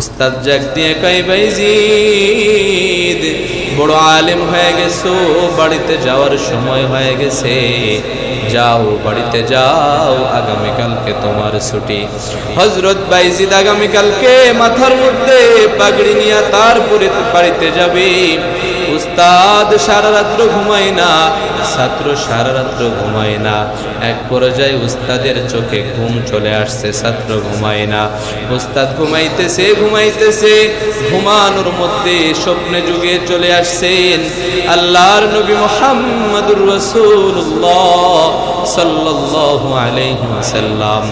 উস্তাদ জাগ দিয়ে কই বাইজিদ বড় আলেম হয়ে গেছো বাড়িতে যাওয়ার সময় হয়ে গেছে। যাও, বাড়িতে যাও, আগামীকালকে তোমার ছুটি। হজরত বাইজিদ আগামীকালকে মাথার মধ্যে পাগড়ি নিয়ে তারপরে বাড়িতে যাবে। উস্তাদ সারা রাত্র ঘুমায় না, ছাত্র সারা রাত্র ঘুমায় না। এক পর্যায়ে উস্তাদের চোখে ঘুম চলে আসছে, ছাত্র ঘুমায় না। উস্তাদ ঘুমাইতেছে ঘুমাইতেছে, ঘুমানোর মধ্যে স্বপ্নে যুগে চলে আসছেন আল্লাহর নবী মোহাম্মদুর রসুল্লাহ সাল্লাল্লাহু আলাইহি ওয়াসাল্লাম।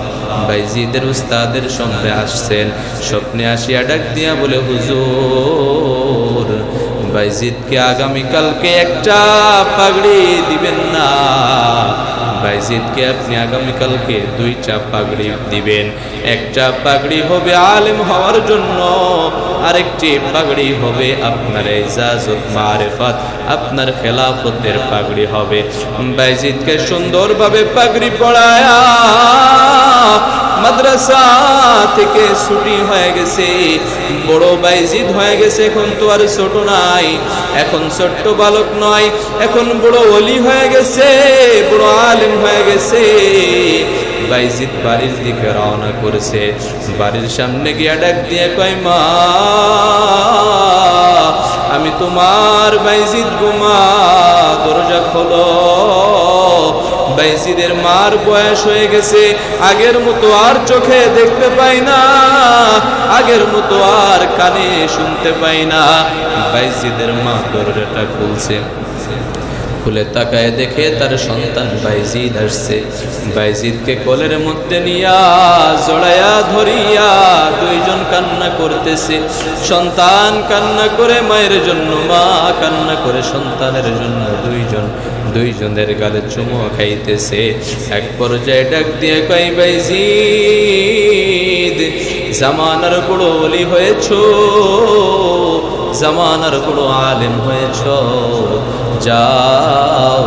বাইজিদের উস্তাদের সঙ্গে আসছেন, স্বপ্নে আসিয়া ডাক দিয়া বলে, হুজুর, বাইজিদকে আগামীকালকে একটা পাগড়ি দিবেন না। বাইজিদকে আপনি আগামীকালকে দুইটা পাগড়ি দিবেন। এক চাপ পাগড়ি হবে আলেম হওয়ার জন্য, আরেকটি পাগড়ি হবে আপনার ইজাজত, মারেফত, আপনার খেলাফতের পাগড়ি হবে। বাইজিদকে সুন্দরভাবে পাগড়ি পড়ায়া মাদ্রাসা থেকে ছুটি হয়ে গেছে। বড় বাইজিদ হয়ে গেছে, এখন তো আর ছোট নাই। এখন ছোট্ট বালক নয়, এখন বড় অলি হয়ে গেছে, বড় আলেম হয়ে গেছে। বাইজিদ বাড়ির দিকে রওনা করেছে, বাড়ির সামনে গিয়া ডাক দিয়ে কয়, মা, আমি তোমার বাইজিদ গুমা দরজা খোলো। বাইজিদের মার বয়স হয়ে গেছে। আগের মতো আর চোখে দেখতে পাই না। আগের মতো আর কানে শুনতে পাই না। বাইজিদের মা দরজাটা খুলছে। খুলে তাকায় দেখে তার সন্তান বাইজিদ আসছে। বাইজিদকে কোলের মধ্যে নিয়া জড়ায়া ধরিয়া দুইজন কান্না করতেছে। সন্তান কান্না করে মায়ের জন্য, মা কান্না করে সন্তানের জন্য দুইজন, দুইজনের গালে চুমো খাইতেছে। এক পর্যায়ে ডাক দিয়ে কই বাইজিদ, জামানার বড় অলি হয়েছ, জামানার বড় আলেম হয়েছ। যাও,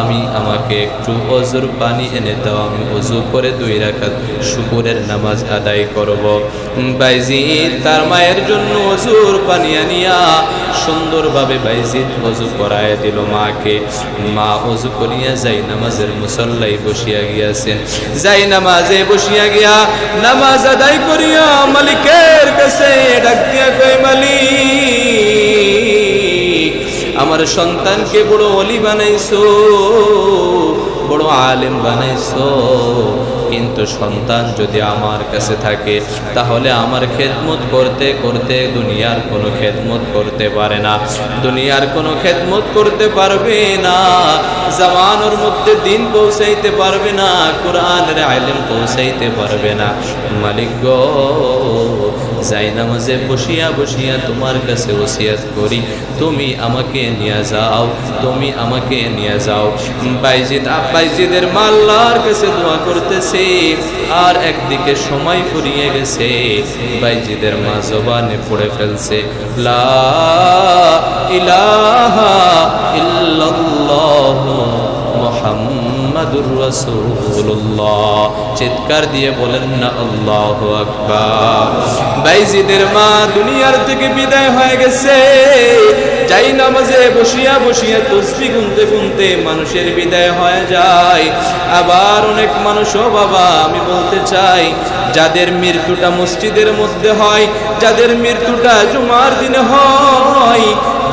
আমি আমাকে একটু অজুর পানি এনে দাও, আমি অজু করে দুই রাখাত শুকুরের নামাজ আদায় করব। বাইজিদ তার মায়ের জন্য অজুর পানি আনিয়া সুন্দরভাবে বাইজিদ অজু করায় দিল মাকে। মা অজু করিয়া যাই নামাজের মুসল্লাই বসিয়া গিয়াছেন। যাই নামাজে বসিয়া গিয়া নামাজ আদায় করিয়া মালিকের কাছে ডাক দিয়া, কই মালিক? আমার সন্তানকে বড় অলি বানাইছো, বড় আলেম বানাইছো। কিন্তু সন্তান যদি আমার কাছে থাকে, তাহলে আমার খেদমত করতে করতে দুনিয়ার কোনো খেদমত করতে পারে না। দুনিয়ার কোনো খেদমত করতে পারবে না, জামানোর মধ্যে দিন পৌঁছাইতে পারবে না, কোরআনের আলেম পৌঁছাইতে পারবে না। মালিক গো যাই নামাজে বসিয়া বসিয়া তোমার কাছে ওসিয়াত করি, তুমি আমাকে নিয়ে যাও, তুমি আমাকে নিয়ে যাও। বাইজিদ বাইজিদের মাল্লার কাছে দোয়া করতেছে, আর একদিকে সময় ফুরিয়ে গেছে, বাইজিদের মা জবানে পড়ে ফেলছে, লা ইলাহা ইল্লাল্লাহ মোহাম্মদুর রাসূলুল্লাহ। চিৎকার দিয়ে বলেন, না, আল্লাহ আকবার। বাইজিদের মা দুনিয়ার থেকে বিদায় হয়ে গেছে। যাই নামাজে বসিয়া বসিয়া তসবি গুনতে গুনতে মানুষের বিদায় হয়ে যায়। আবার অনেক মানুষও বাবা, আমি বলতে চাই, যাদের মৃত্যুটা মসজিদের মধ্যে হয়, যাদের মৃত্যুটা জুমার দিনে হয়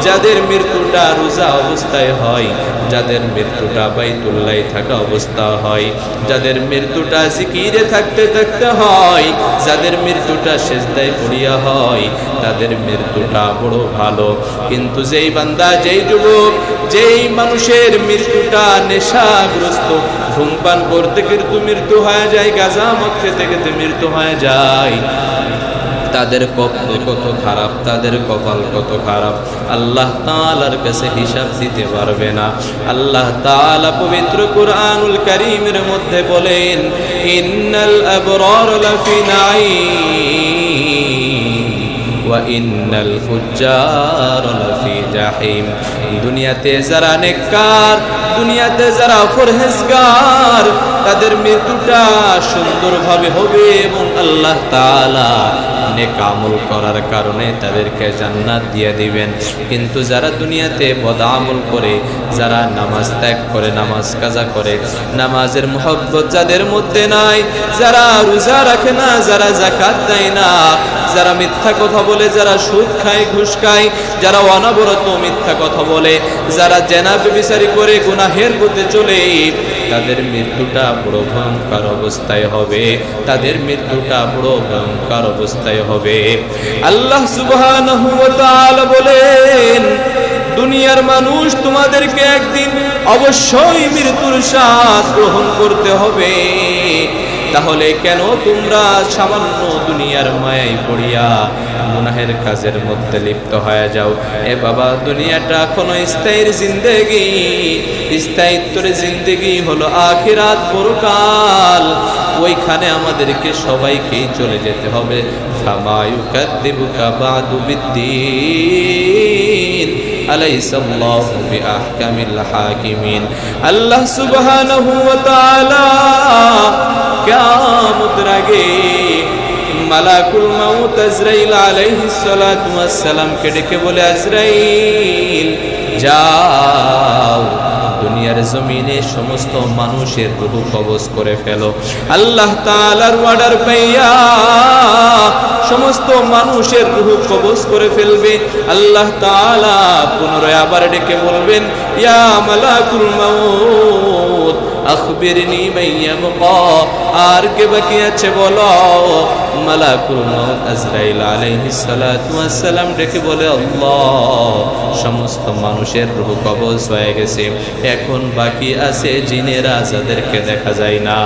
যাদের মৃত্যুটা রোজা অবস্থায় হয়, যাদের মৃত্যুটা বাইতুল্লাহ থাকা অবস্থা হয়, যাদের মৃত্যুটা জিকিরে থাকতে থাকতে হয়, যাদের মৃত্যুটা সেজদায় পড়িয়া হয়, তাদের মৃত্যুটা বড় ভালো। কিন্তু যেই বান্দা, যেই যুবক, যেই মানুষের মৃত্যুটা নেশাগ্রস্ত, ধূমপান করতে কিন্তু মৃত্যু হয়ে যায়, গাজা মদ খেতে খেতে মৃত্যু হয়ে যায়। তাদের কপাল কত খারাপ, তাদের কপাল কত খারাপ। আল্লাহ তালার কাছে হিসাব দিতে পারবে না। আল্লাহ তাআলা পবিত্র কুরআনুল করিমের মধ্যে বলেন, ইন্নাল আবরার লাফি নাঈম ওয়া ইন্নাল ফুজ্জার লাফি জাহিম। দুনিয়াতে যারা নেককার, দুনিয়াতে যারা ফরহেজগার, তাদের মৃত্যুটা সুন্দরভাবে হবে এবং আল্লাহ তাআলা নেকামল করার কারণে তাদেরকে জান্নাত দিয়ে দিবেন। কিন্তু যারা দুনিয়াতে বদামল করে, যারা নামাজ ত্যাগ করে, নামাজ কাজা করে, নামাজের মোহব্বত যাদের মধ্যে নাই, যারা রোজা রাখে না, যারা জাকাত দেয় না, যারা মিথ্যা কথা বলে, যারা সুদ খায়, ঘুষ খায়, যারা অনবরত মিথ্যা কথা বলে, যারা জেনা বিচারি করে, গুনাহের পথে চলে তাদের মৃত্যুটা বড় ভয়ঙ্কর অবস্থায় হবে। তাদের মৃত্যুটা বড় ভয়ঙ্কর অবস্থায় হবে। আল্লাহ তাআলা বলেন, দুনিয়ার মানুষ তোমাদেরকে একদিন অবশ্যই মৃত্যুর স্বাদ গ্রহণ করতে হবে। তাহলে কেন তোমরা সামান্য দুনিয়ার মায়ায় পড়িয়া গুনাহের কাজের মধ্যে লিপ্ত হয়ে যাও। এ বাবা, দুনিয়াটা কোনো স্থায়ীর জিন্দেগি। স্থায়িত্বের জিন্দেগি হলো আখিরাত পরকাল। ওইখানে আমাদেরকে সবাইকেই চলে যেতে হবে। হাকিমিন। আল্লাহ সুবহানাহু ওয়া তাআলা মালাকুল মাউত আজরাইল আলাইহিস সালাতু ওয়াস সালামকে ডেকে বলে, আজরাইল, যাও, দুনিয়ার জমিনে সমস্ত মানুষের রূহ কবজ করে ফেলো। আল্লাহ তাআলার অর্ডার পাইয়া সমস্ত মানুষের রূহ কবজ করে ফেলবে। আল্লাহ তাআলা পুনরায় আবার ডেকে বলবেন, ইয়া মালাকুল মাউত আখবিরনি মাইয়াবকা আর কে বাকি আছে বলো মালাকুল মাউত আজরাইল আলাইহিস সালাতু ওয়াস সালাম ডেকে বলে আল্লাহ সমস্ত মানুষের রূহ কবজ হয়ে গেছে এখন বাকি আছে জিনেরা যাদেরকে দেখা যায় না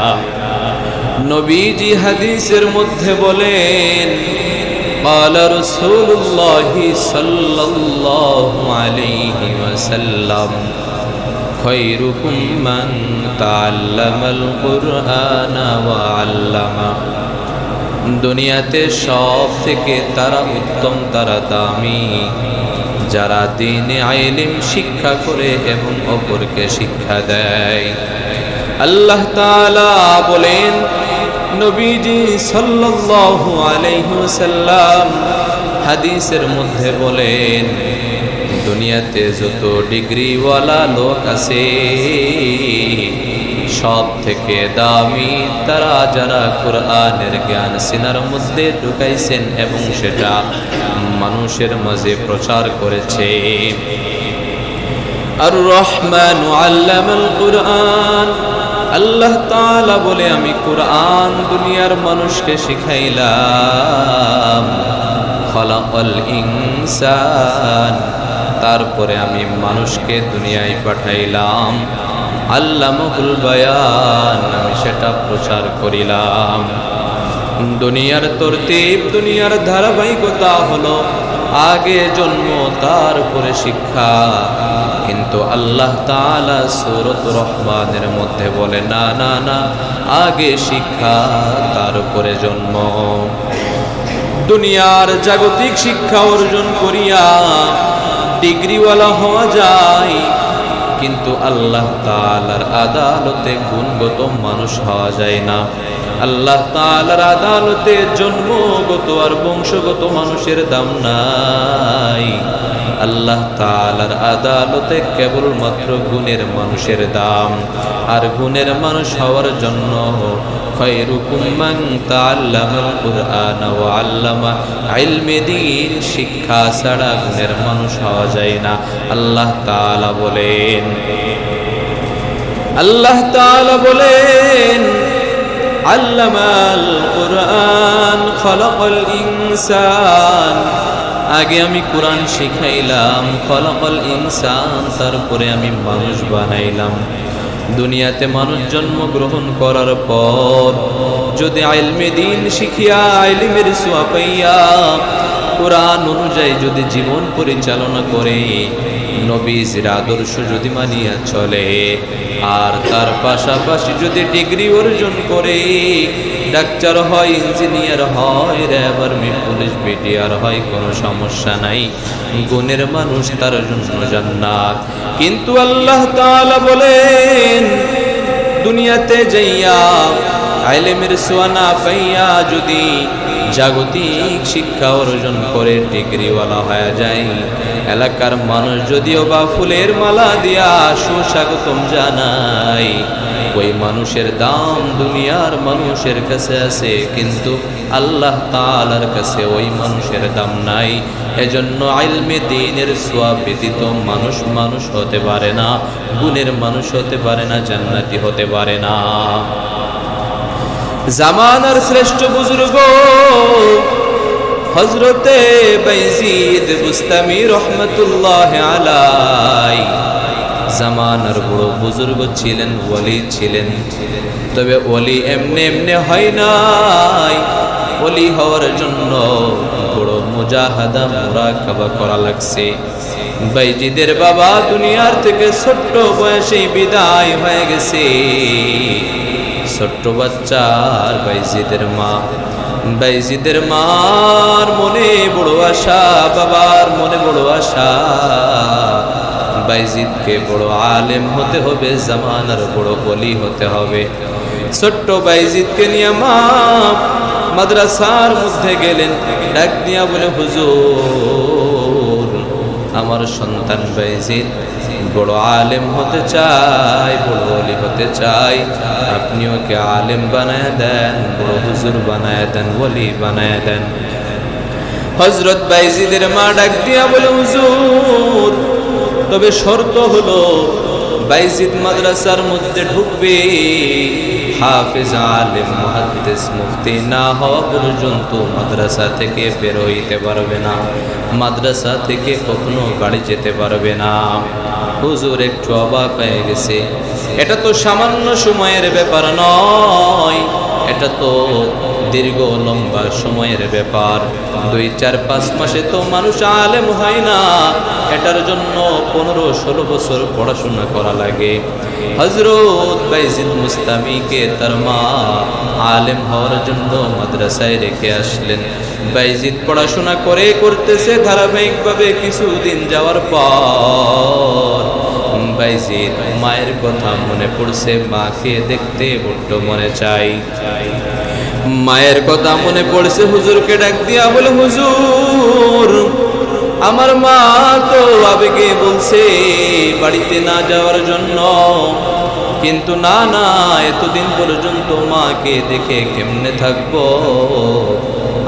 নবীজি হাদিসের মধ্যে বলেন قال رسول الله صلى الله عليه وسلم خيركم من تعلم القرآن وعلمه দুনিয়াতে সব থেকে তারা উত্তম তারা দামি যারা দিনে আইলিম শিক্ষা করে এবং অপরকে শিক্ষা দেয় আল্লাহ তাআলা বলেন নবীজি সাল্লাল্লাহু আলাইহি ওয়াসাল্লাম হাদিসের মধ্যে বলেন দুনিয়াতে যত ডিগ্রিওয়ালা লোক আছে সব থেকে দামি তারা যারা কোরআনের জ্ঞান সিনার মধ্যে ঢুকাইছেন এবং সেটা মানুষের মাঝে প্রচার করেছে। আর রহমান কোরআন, আল্লাহ তাআলা বলে, আমি কোরআন দুনিয়ার মানুষকে শিখাইলাম। খলাকল ইনসান। তারপরে আমি মানুষকে দুনিয়ায় পাঠাইলাম। আল্লামহুল বায়ান, আমি সেটা প্রচার করিলাম। দুনিয়ার তরতিব, দুনিয়ার ধারাবাহিকতা হলো আগে জন্ম, তারপরে শিক্ষা। কিন্তু আল্লাহ তাআলা সূরত রহমানের মধ্যে বলে, না না না, আগে শিক্ষা, তারপরে জন্ম। দুনিয়ার জাগতিক শিক্ষা অর্জন করিয়া ডিগ্রিওয়ালা হওয়া যায়। কিন্তু আল্লাহ তালার আদালতে গুণগত মানুষ হওয়া যায় না। আল্লাহ তালার আদালতে জন্মগত আর বংশগত মানুষের দাম নাই। আল্লাহ তাআলার আদালতে কেবলমাত্র গুণের মানুষের দাম। আর গুণের মানুষ হওয়ার জন্য শিক্ষা ছাড়া গুণের মানুষ হওয়া যায় না। আল্লাহ তাআলা বলেন। আল্লাহ তাআলা বলেন আল্লামাল القرآن خلق الإنسان আগে আমি কোরআন শিখাইলাম ফলাফল ইনসান, তারপরে আমি মানুষ বানাইলাম। দুনিয়াতে মানুষ জন্মগ্রহণ করার পর যদি আইলমে দিন শিখিয়া, আইলিমের সোয়া পাইয়া কোরআন অনুযায়ী যদি জীবন পরিচালনা করে, নবীজির আদর্শ যদি মানিয়া চলে, আর তার পাশাপাশি যদি ডিগ্রি অর্জন করে, ডাক্তার হয়, ইঞ্জিনিয়ার হয় র্যাব আর্মি পুলিশ, বিডিআর হয়, কোনো সমস্যা নাই, গুণের মানুষ তার জন্য জান্নাত। কিন্তু আল্লাহ তাআলা বলেন, দুনিয়াতে যাইয়া আইলেমের সোয়ানা পাইয়া যদি জাগতিক শিক্ষা অর্জন করে ডিগ্রিওয়ালা হয়ে যায়। এলাকার মানুষ যদিও বা ফুলের মালা দিয়া সুস্বাগতম জানাই ওই মানুষের দাম দুনিয়ার মানুষের কাছে আছে, কিন্তু আল্লাহ তালার কাছে ওই মানুষের দাম নাই। এজন্য আইলমে দিনের সোয়াব ব্যতীত মানুষ মানুষ হতে পারে না, গুণের মানুষ হতে পারে না, জান্নাতি হতে পারে না। জামানার শ্রেষ্ঠ বুজুর্গ হজরতে বাইজিদ বুস্তামি রহমতুল্লাহ আলাই জামানার বড় বুজুর্গ ছিলেন, ওলি ছিলেন। তবে ওলি এমনি এমনি হয় নাই। ওলি হওয়ার জন্য বড় মুজাহাদা, মুরাকাবা করা লাগছে। বাইজিদের বাবা দুনিয়ার থেকে ছোট্ট বয়সেই বিদায় হয়ে গেছে। ছোট্ট বাচ্চার বাইজিদের মা। বাইজিদের মার মনে বড় আশা, বাবার মনে বড় আশা। বাইজিদকে বড় আলেম হতে হবে, জামানার বড় বলি হতে হবে। ছোট্ট বাইজিদকে নিয়ে মা মাদ্রাসার মধ্যে গেলেন, ডাক দিয়া বলে, হুজুর, আমার সন্তান বাইজিদ বড় আলেম হতে চাই, বড় অলি হতে চাই। আপনি ওকে আলেম বানায় দেন, বড় হুজুর বানায় দেন, ওলি বানায় দেন। হজরত বাইজিদের মা ডাক দিয়া বলে, হুজুর, তবে শর্ত হলো বাইজিদ মাদ্রাসার মধ্যে ঢুকবে। হাফেজ, আলেম, মুহাদ্দিস, মুফতি না হওয়া পর্যন্ত মাদ্রাসা থেকে বেরোইতে পারবে না। মাদ্রাসা থেকে কখনো বাড়ি যেতে পারবে না। হুজুর একটু অবাক হয়ে গেছে। এটা তো সামান্য সময়ের ব্যাপার নয়। এটা তো দীর্ঘ লম্বা সময়ের ব্যাপার। দুই, চার, পাঁচ মাসে তো মানুষ আলেম হয় না। এটার জন্য পনেরো, ষোলো বছর পড়াশোনা করা লাগে। হজরত বাইজিদ মুস্তামিকে তার মা আলেম হওয়ার জন্য মাদ্রাসায় রেখে আসলেন। বাইজিদ পড়াশোনা করে করতেছে ধারাবাহিকভাবে কিছুদিন যাওয়ার পর। বাইজিদ মায়ের কথা মনে পড়ছে, মাকে দেখতে বড্ড মনে চাই মায়ের কথা মনে পড়ছে, হুজুরকে ডাক দিয়া বলে, হুজুর, আমার মা তো আবেগে বলছে বাড়িতে না যাওয়ার জন্য। কিন্তু না না, এতদিন পর্যন্ত মাকে দেখে কেমনে থাকব?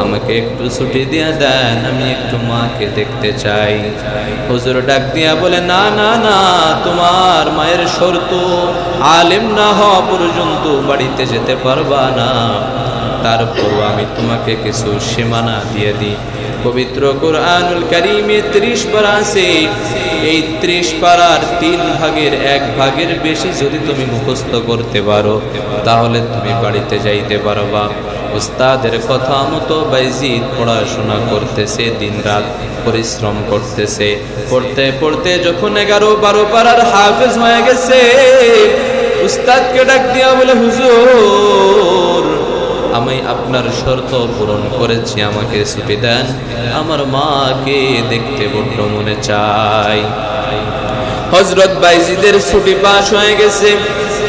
আমাকে একটু ছুটি দিয়ে দেন, আমি একটু মাকে দেখতে চাই। হুজুর ডাক দিয়া বলে, না না না, তোমার মায়ের শর্ত, আলেম না হওয়া পর্যন্ত বাড়িতে যেতে পারবা না। তারপর আমি তোমাকে কিছু সীমানা দিয়ে দিই। পবিত্র কোরআনুল কারিমে ত্রিশ পারা আছে। এই ত্রিশ পারার তিন ভাগের এক ভাগের বেশি যদি তুমি মুখস্থ করতে পারো, তাহলে তুমি বাড়িতে যাইতে পারবা। উস্তাদের কথা মতো বাইজিদ পড়াশোনা করতেছে, দিনরাত পরিশ্রম করতেছে। পড়তে পড়তে যখন এগারো বারো পারার হাফেজ হয়ে গেছে, উস্তাদকে ডাক দিয়া বলে, হুজুর, আমি আপনার শর্ত পূরণ করেছি, আমাকে ছুটি দেন। আমার মাকে দেখতে বড্ড মনে চাই হজরত বাইজিদের ছুটি পাশ হয়ে গেছে।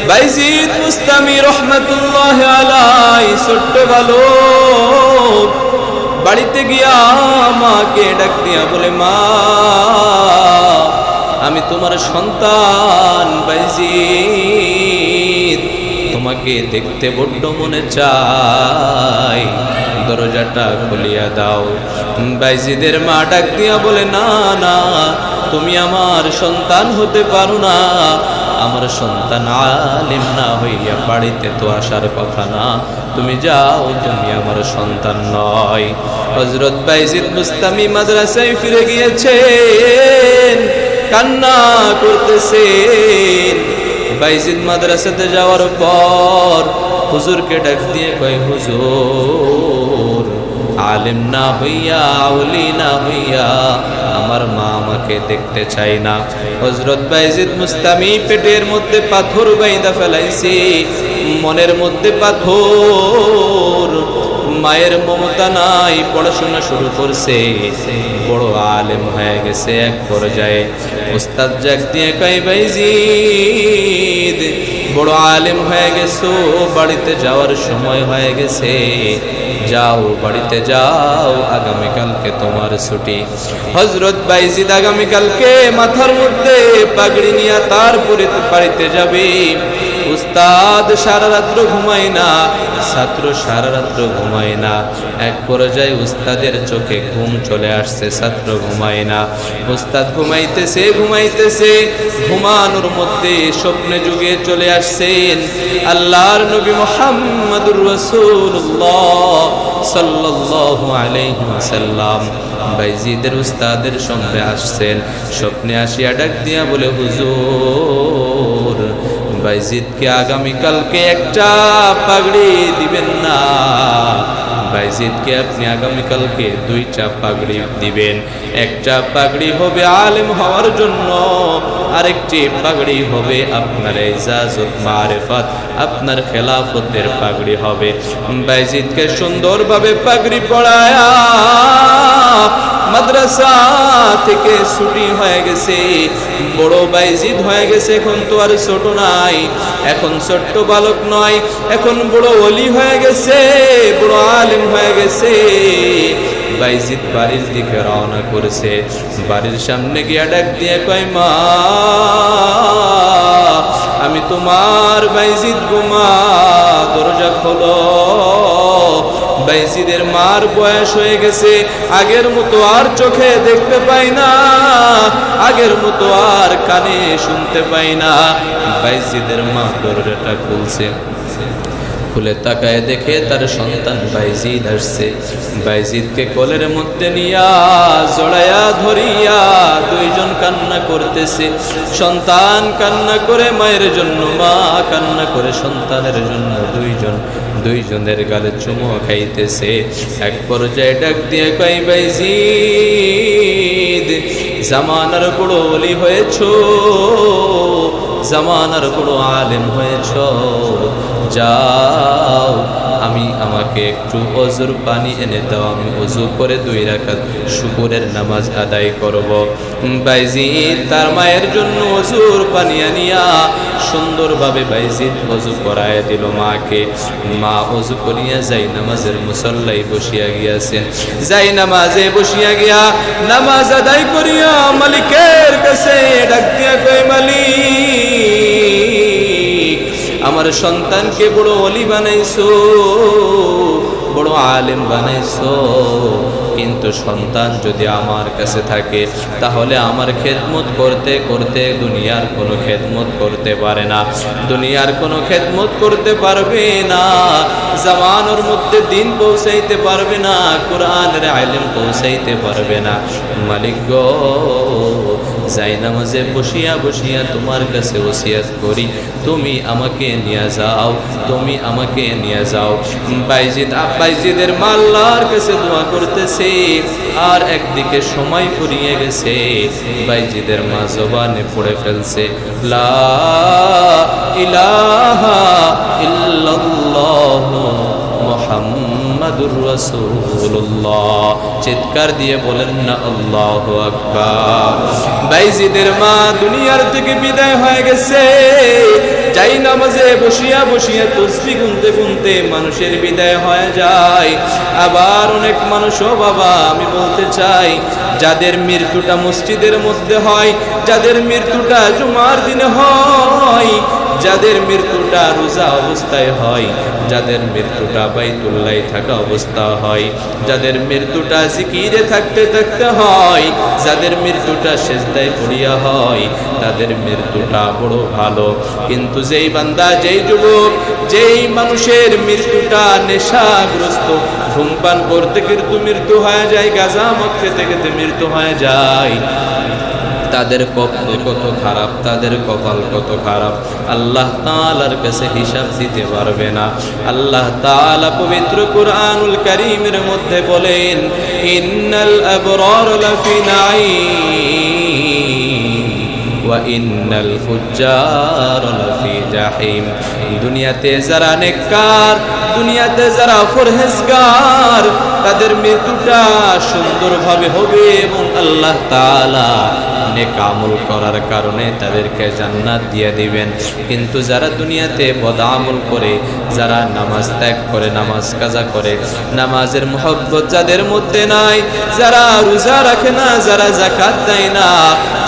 বাইজিদ মুস্তামি রহমতুল্লাহ আলাই ছোট্ট ভালো বাড়িতে গিয়া মাকে ডাক দিয়া বলে, মা, আমি তোমার সন্তান বাইজিদ। তোমাকে দেখতে বড্ড মনে চাই। দরজাটা খুলিয়া দাও। বাইজিদের মা ডাক দিয়া বলে, না না, তুমি আমার সন্তান হতে পারো না। আমার সন্তান আলিম না হইয়া বাড়িতে তো আসার কথা না। তুমি যাও, তুমি আমার সন্তান নয়। হজরত বাইজিদ মুস্তামি মাদ্রাসায় ফিরে গিয়েছেন, কান্না করতেছেন। বাইজিদ মাদ্রাসাতে যাওয়ার পর হুজুরকে ডাক দিয়ে কয়, হুজুর, আলেম না হইয়া আউলি না হইয়া আমার মা আমাকে দেখতে চাই না। হজরত বাইজিদ মুস্তামি পেটের মধ্যে পাথর বাইদা ফেলাইছি। মনের মধ্যে পাথর, মায়ের মমতা নাই, পড়াশোনা শুরু করছে। বড় আলেম হয়ে গেছে এক পর্যায়ে। উস্তাদ জাক দিয়ে কই বাইজিদ, বড় আলেম হয়ে গেছো, বাড়িতে যাওয়ার সময় হয়ে গেছে। যাও, বাড়িতে যাও আগামীকালকে তোমার ছুটি। হজরত বাইজিদ আগামীকালকে মাথার মধ্যে পাগড়ি নিয়ে তারপরে বাড়িতে যাবে। উস্তাদ সারা রাত্র ঘুমায় না, ছাত্র সারা রাত্র ঘুমায় না। এক পর্যায়ে উস্তাদের চোখে ঘুম চলে আসছে, ছাত্র ঘুমায় না। উস্তাদ ঘুমাইতেছে ঘুমাইতেছে, ঘুমানোর মধ্যে স্বপ্নে যুগে চলে আসছেন আল্লাহর নবী মোহাম্মদুর রসুল্লাহ সাল্লাল্লাহু আলাইহি ওয়াসাল্লাম। বাইজিদের উস্তাদের সঙ্গে আসছেন, স্বপ্নে আসিয়া ডাক দিয়া বলে, হুজুর বাইজিদকে আগামীকালকে একটা পাগড়ি দিবেন না। বাইজিদকে আপনি আগামীকালকে দুইটা পাগড়ি দিবেন। একটা পাগড়ি হবে আলেম হওয়ার জন্য, আরেকটি পাগড়ি হবে আপনার ইজাজত, মারেফত, আপনার খেলাফতের পাগড়ি হবে। বাইজিদকে সুন্দরভাবে পাগড়ি পড়ায়া মাদ্রাসা থেকে ছুটি হয়ে গেছে। বড় বাইজিদ হয়ে গেছে, এখন তো আর ছোট নাই। এখন ছোট্ট বালক নয়, এখন বড় অলি হয়ে গেছে, বড় আলিম হয়ে গেছে। বাইজিদ বাড়ির দিকে রওনা করেছে। বাড়ির সামনে গিয়া ডাক দিয়ে কয়, মা, আমি তোমার বাইজিদ গুমা দরজা খোলো। বাইজিদের মার বয়স হয়ে গেছে, আগের মতো আর চোখে দেখতে পাই না, আগের মতো আর কানে শুনতে পাই না। বাইজিদের মা দরজাটা খুলছে। খুলে তাকায় দেখে তার সন্তান বাইজিদ আসছে। বাইজিদকে কোলের মধ্যে নিয়া জড়ায়া ধরিয়া দুইজন কান্না করতেছে। সন্তান কান্না করে মায়ের জন্য, মা কান্না করে সন্তানের জন্য দুইজন, দুইজনের গালে চুমো খাইতেছে। এক পর্যায়ে ডাক দিয়ে কই বাইজিদ, জামানার বড় অলি হয়েছ, জামানার বড় আলেম হয়েছ। যাও, আমি আমাকে একটু অজুর পানি এনে দাও, আমি অজু করে দুই রাখাত শুকুরের নামাজ আদায় করব। বাইজিদ তার মায়ের জন্য অজুর পানি আনিয়া সুন্দরভাবে বাইজিদ অজু করায় দিল মাকে। মা অজু করিয়া যাই নামাজের মুসল্লাই বসিয়া গিয়াছেন। যাই নামাজে বসিয়া গিয়া নামাজ আদায় করিয়া মালিকের কাছে ডাক দিয়া, কই মালিক? আমার সন্তানকে বড় অলি বানাইছো, বড় আলেম বানাইছো। কিন্তু সন্তান যদি আমার কাছে থাকে, তাহলে আমার খেদমত করতে করতে দুনিয়ার কোনো খেদমত করতে পারে না। দুনিয়ার কোনো খেদমত করতে পারবে না, জামানোর মধ্যে দিন পৌঁছাইতে পারবে না, কোরআনের আলেম পৌঁছাইতে পারবে না। মালিক গো যাই নামাজে বসিয়া বসিয়া তোমার কাছে ওসিয়াত করি। তুমি আমাকে নিয়ে যাও, তুমি আমাকে নিয়ে যাও। বাইজিদ বাইজিদের মাল্লার কাছে দোয়া করতেছে। আর একদিকে সময় ফুরিয়ে গেছে। বাইজিদের মা জবানে পড়ে ফেলছে। লা ইলাহা ইল্লাল্লাহ মোহাম্মদুর রসুল্লাহ চিৎকার দিয়ে বলেন না, আল্লাহ আকবার। বাইজিদের মা দুনিয়ার থেকে বিদায় হয়ে গেছে। যাই নামাজে বসিয়া বসিয়া তসবি গুনতে গুনতে মানুষের বিদায় হয়ে যায়। আবার অনেক মানুষও বাবা, আমি বলতে চাই, যাদের মৃত্যুটা মসজিদের মধ্যে হয়, যাদের মৃত্যুটা জুমার দিনে হয়, যাদের মৃত্যুটা রোজা অবস্থায় হয়, যাদের মৃত্যুটা বাইতুল্লাহ থাকা অবস্থা হয়। যাদের মৃত্যুটা জিকিরে থাকতে থাকতে হয়, যাদের মৃত্যুটা সেজদায় পড়িয়া হয়, তাদের মৃত্যুটা বড় ভালো। কিন্তু যেই বান্দা, যেই যুবক, যেই মানুষের মৃত্যুটা নেশাগ্রস্ত ধূমপান করতে কিন্তু মৃত্যু হয়ে যায়, গাজা খেতে খেতে মৃত্যু হয়ে যায়। তাদের কপাল কত খারাপ, তাদের কপাল কত খারাপ। আল্লাহ তাআলার কাছে হিসাব দিতে পারবে না। আল্লাহ তাআলা পবিত্র কুরআনুল করিমের মধ্যে বলেন, ইন্নাল আবরার জাহিম। দুনিয়াতে যারা দুনিয়াতে যারা তাদের মৃত্যুটা সুন্দরভাবে হবে এবং আল্লাহ তাআলা নেক আমল করার কারণে তাদেরকে জান্নাত দিয়ে দিবেন। কিন্তু যারা দুনিয়াতে বদামল করে, যারা নামাজ ত্যাগ করে, নামাজ কাজা করে, নামাজের মোহব্বত যাদের মধ্যে নাই, যারা রোজা রাখে না, যারা জাকাত দেয় না,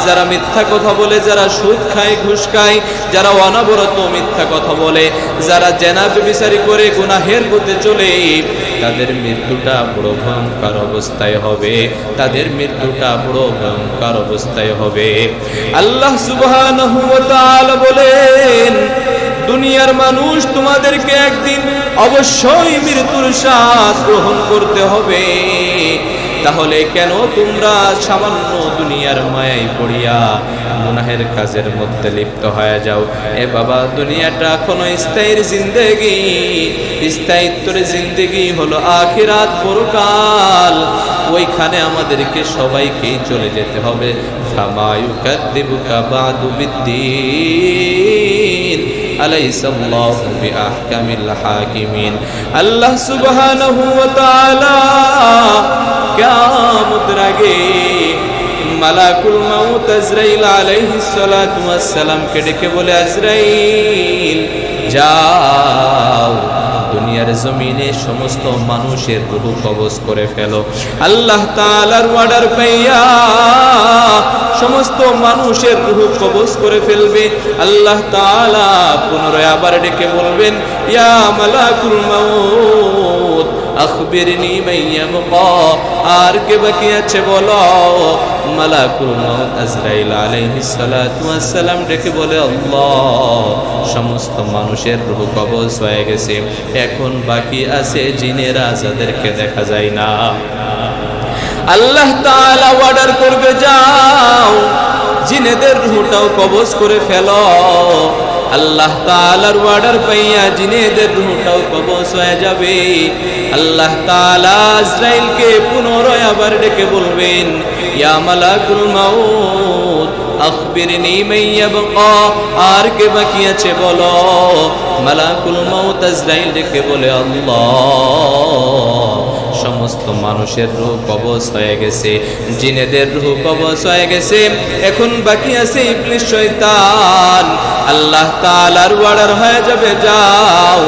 যারা মিথ্যা কথা বলে, যারা সুদ খায়, ঘুষ খায়, যারা অনবরত মিথ্যা কথা বলে, যারা জেনা বিচারি করে, গুনাহের মধ্যে চলে তাদের মৃত্যুটা বড় ভয়ঙ্কর অবস্থায় হবে। তাদের মৃত্যুটা বড় ভয়ঙ্কর অবস্থায় হবে। আল্লাহ তাআলা বলেন, দুনিয়ার মানুষ তোমাদেরকে একদিন অবশ্যই মৃত্যুর স্বাদ গ্রহণ করতে হবে। তাহলে কেন তোমরা সামান্য দুনিয়ার মায়ায় পড়িয়া গুনাহের কাজের মধ্যে লিপ্ত হয়ে যাও? এ বাবা, দুনিয়াটা কোনো স্থায়ীর জিন্দেগি। স্থায়িত্বের জিন্দেগি হলো আখিরাত পরকাল। ওইখানে আমাদেরকে সবাইকেই চলে যেতে হবে। আল্লাহ সুবহানাহু ওয়া তাআলা কিয়ামতের আগে মালাকুল মাউত আজরাইল আলাইহিস সালাতু ওয়াস সালামকে ডেকে বলে, আজরাইল, যাও, দুনিয়ার জমিনে সমস্ত মানুষের রূহ কবজ করে ফেলো। আল্লাহ তাআলার অর্ডার পাইয়া সমস্ত মানুষের রূহ কবজ করে ফেলবে। আল্লাহ তাআলা পুনরায় আবার ডেকে বলবেন, ইয়া মালাকুল মাউত আখবিরনি মাইয়াবকা আর কে বাকি আছে বলো? মালাকুল মাউত আজরাইল আলাইহিস সালাতু ওয়াস ডেকে বলে, আল্লাহ, সমস্ত মানুষের রূহ কবজ হয়ে গেছে। এখন বাকি আছে জিনেরা যাদেরকে দেখা যায় না। আল্লাহ তাআলা অর্ডার করবে, যাও, জিনেদের রুহটাও কবজ করে ফেলো। আল্লাহ তাআলার অর্ডার পাইয়া জিনেদের রুহটাও কবজ হয়ে যাবে। আল্লাহ তাআলা ইসরাইলকে পুনরায় আবার ডেকে বলবেন, ইয়া মালাকুল মাউত, আখবিরনি মাইয়াবকা আর কে বাকি আছে বলো? মালাকুল মাউত আজরাইল ডেকে বলে, আল্লাহ, সমস্ত মানুষের রূহ কবজ হয়ে গেছে, জিনেদের রূহ কবজ হয়ে গেছে। এখন বাকি আছে ইবলিস শয়তান। আল্লাহ তাআলার অর্ডার হয়ে যাবে, যাও।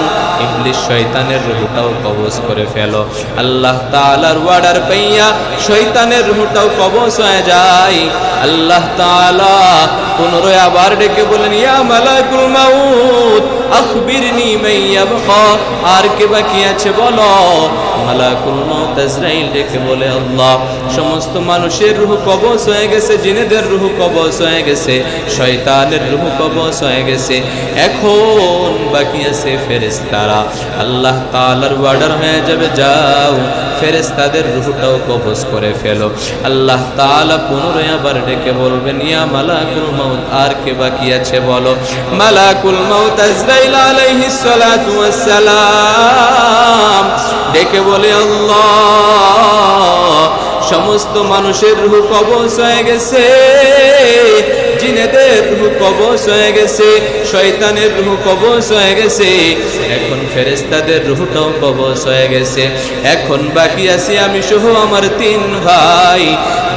ইংলিশ শয়তানের রূহটাও কবজ করে ফেলো। আল্লাহ তাআলার অর্ডার পাইয়া শয়তানের রূহটাও কবজ হয়ে যায়। আল্লাহ তাআলা পুনরায় আবার ডেকে বলেন, ইয়া মালাকুল মাউত, আখবিরনি মাইয়াবকা আর কে বাকি আছে বলো? মালাকুল মাউত আজরাইল ডেকে বলে, আল্লাহ, সমস্ত মানুষের রূহ কবজ হয়ে গেছে, জিনেদের রূহ কবজ হয়ে গেছে, শয়তানের রূহ কবজ হয়ে গেছে। এখন বাকি আছে ফেরেশতারা। আল্লাহ তাআলার অর্ডার হয়ে যাবে, যাও। ফেরেশতাদের রূহটাও কবজ করে ফেলো। আল্লাহ তাআলা পুনরায় আবার ডেকে বলবেন, ইয়া মালাকুল মাউত, আর কে বাকি আছে বলো? মালাকুল মাউত আজরাইল আলাইহিস সালাতু ওয়াস সালাম ডেকে বলে, আল্লাহ, সমস্ত মানুষের রূহ কবজ হয়ে গেছে। জিনেদের রুহ কবচ হয়ে গেছে শয়তানের রুহ কবচ হয়ে গেছে। এখন ফেরেশতাদের রূহটাও কবজ হয়ে গেছে। এখন বাকি আছি আমি সহ আমার তিন ভাই,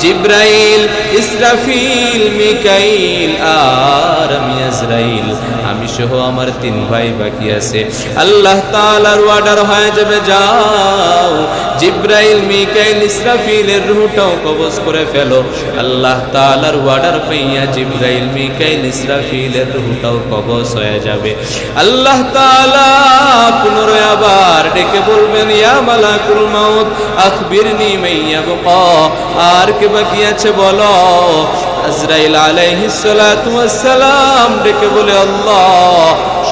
জিব্রাইল, ইসরাফিল, মিকাইল আর আমি আজরাইল। আমি সহ আমার তিন ভাই বাকি আছে। আল্লাহ তাআলার অর্ডার হয়ে যাবে, যাও। জিব্রাইল, মিকাইল, ইসরাফিলের রূহটাও কবজ করে ফেলো। আল্লাহ তাআলার অর্ডার পাইয়া জিব্রাইল, মিকাইল, ইসরাফিলের রূহটাও কবজ হয়ে যাবে। আল্লাহ তাআলা পুনরায় আবার ডেকে বলবেন, ইয়া মালাকুল মাউত, আখবিরনি মাইয়াবকা আর বাকি আছে বলো? আজরাইল ডেকে বলে, আল্লাহ,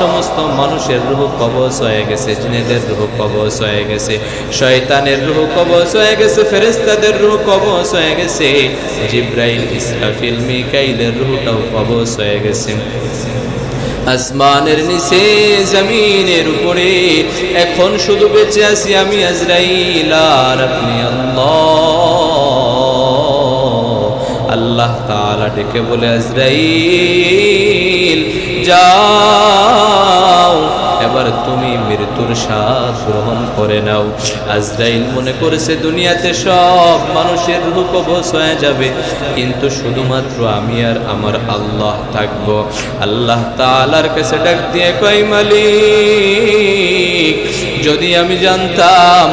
সমস্ত মানুষের রূহ কবজ হয়ে গেছে, জিনেদের রূহ কবজ হয়ে গেছে, শয়তানের রূহ কবজ হয়ে গেছে ফেরেস্তাদের রূহ কবজ হয়ে গেছে, জিব্রাইল, ইসরাফিল, মিকাইলের রূহটাও কবজ হয়ে গেছে। আসমানের নিচে, জমিনের উপরে। এখন শুধু বেঁচে আছি আমি আজরাইল, আর আপনি আল্লাহ। তাআলা ডেকে বলে, আজরাইল, যাও। এবার তুমি মৃত্যুর স্বাদ গ্রহণ করে নাও। আজরাইল মনে করেছে, দুনিয়াতে সব মানুষের রূপ বস হয়ে যাবে। কিন্তু শুধুমাত্র আমি আর আমার আল্লাহ থাকব। আল্লাহ তালার কাছে ডাক দিয়ে কই মালিক, যদি আমি জানতাম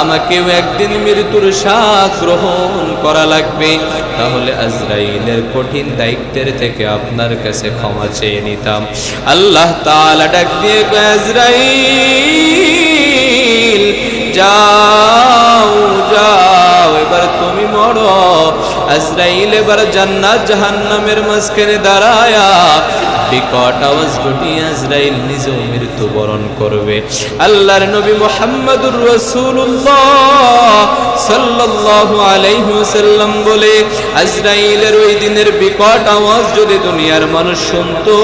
আমাকেও একদিন মৃত্যুর স্বাদ গ্রহণ করা লাগবে। তাহলে আজরাইলের কঠিন দায়িত্বের থেকে আপনার কাছে ক্ষমা চেয়ে নিতাম। আল্লাহ তালা ডাক দিয়ে আজরাইল, যাও যাও, এবার তুমি মরো। আজরাইল এবার জান্নাত জাহান্নামের মাঝখানে দাঁড়ায়া বিকট আওয়াজ ঘটিয়ে আজরাইল নিজেও মৃত্যুবরণ করবে। আল্লাহর নবী মোহাম্মদুর রসুল্লাহ সাল্লাল্লাহু আলাইহি ওয়াসাল্লাম বলে, আজরাইলের ওই দিনের বিকট আওয়াজ যদি দুনিয়ার মানুষ শুনতো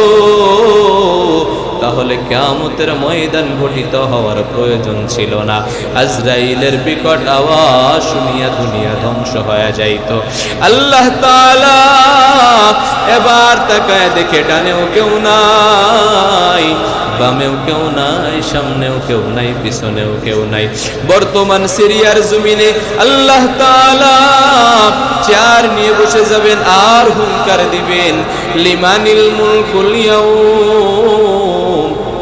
তাহলে কেয়ামতের ময়দান ঘটিত হওয়ার প্রয়োজন ছিল না। আজরাইলের বিকট আওয়াজ শুনিয়া দুনিয়া ধ্বংস হয়ে যাইত। আল্লাহ এবার তাকায় দেখে, ডানেও কেউ নাই, বামেও কেউ নাই, সামনেও কেউ নাই, পিছনেও কেউ নাই। বর্তমান সিরিয়ার জমিনে আল্লাহ চেয়ার নিয়ে বসে যাবেন আর হুঙ্কার দিবেন, লিমানিল মুলকুল ইয়াউম।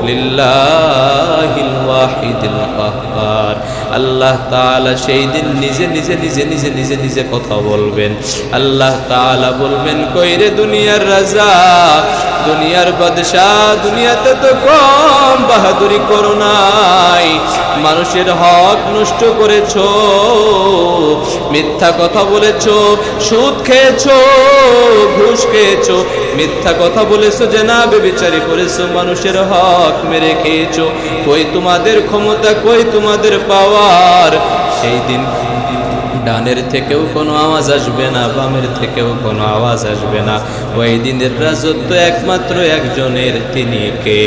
لله الواحد القهار. আল্লাহ তাআলা সেই দিন নিজে নিজে নিজে নিজে নিজে নিজে কথা বলবেন। আল্লাহ তাআলা বলবেন কইরে দুনিয়ার রাজা? দুনিয়ার বাদশাহ, দুনিয়াতে তো কম বাহাদুরি করো নাই। মানুষের হক নষ্ট করেছ, মিথ্যা কথা বলেছ, সুদ খেয়েছো, ঘুষ খেয়েছো। মিথ্যা কথা বলেছ যে, না, বেবিচারি করেছ, মানুষের হক মেরে খেয়েছো। কই তোমাদের ক্ষমতা, কই তোমাদের পাওয়ার সেই দিন ডানের থেকেও কোনো আওয়াজ আসবে না, বামের থেকেও কোনো আওয়াজ আসবে না। ওই দিনের রাজত্ব একমাত্র একজনের, তিনি কে?